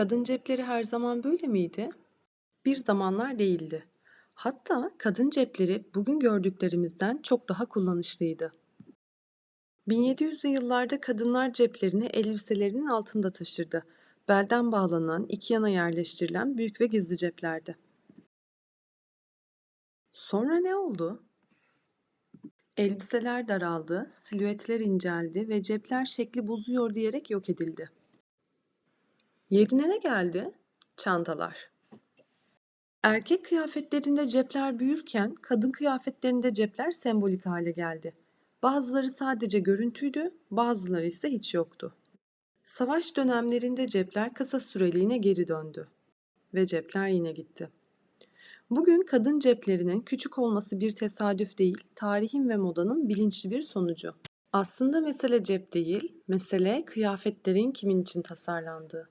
Kadın cepleri her zaman böyle miydi? Bir zamanlar değildi. Hatta kadın cepleri bugün gördüklerimizden çok daha kullanışlıydı. 1700'lü yıllarda kadınlar ceplerini elbiselerinin altında taşırdı. Belden bağlanan, iki yana yerleştirilen büyük ve gizli ceplerdi. Sonra ne oldu? Elbiseler daraldı, silüetler inceldi ve cepler şekli bozuyor diyerek yok edildi. Yerine ne geldi? Çantalar. Erkek kıyafetlerinde cepler büyürken kadın kıyafetlerinde cepler sembolik hale geldi. Bazıları sadece görüntüydü, bazıları ise hiç yoktu. Savaş dönemlerinde cepler kısa süreliğine geri döndü ve cepler yine gitti. Bugün kadın ceplerinin küçük olması bir tesadüf değil, tarihin ve modanın bilinçli bir sonucu. Aslında mesele cep değil, mesele kıyafetlerin kimin için tasarlandığı.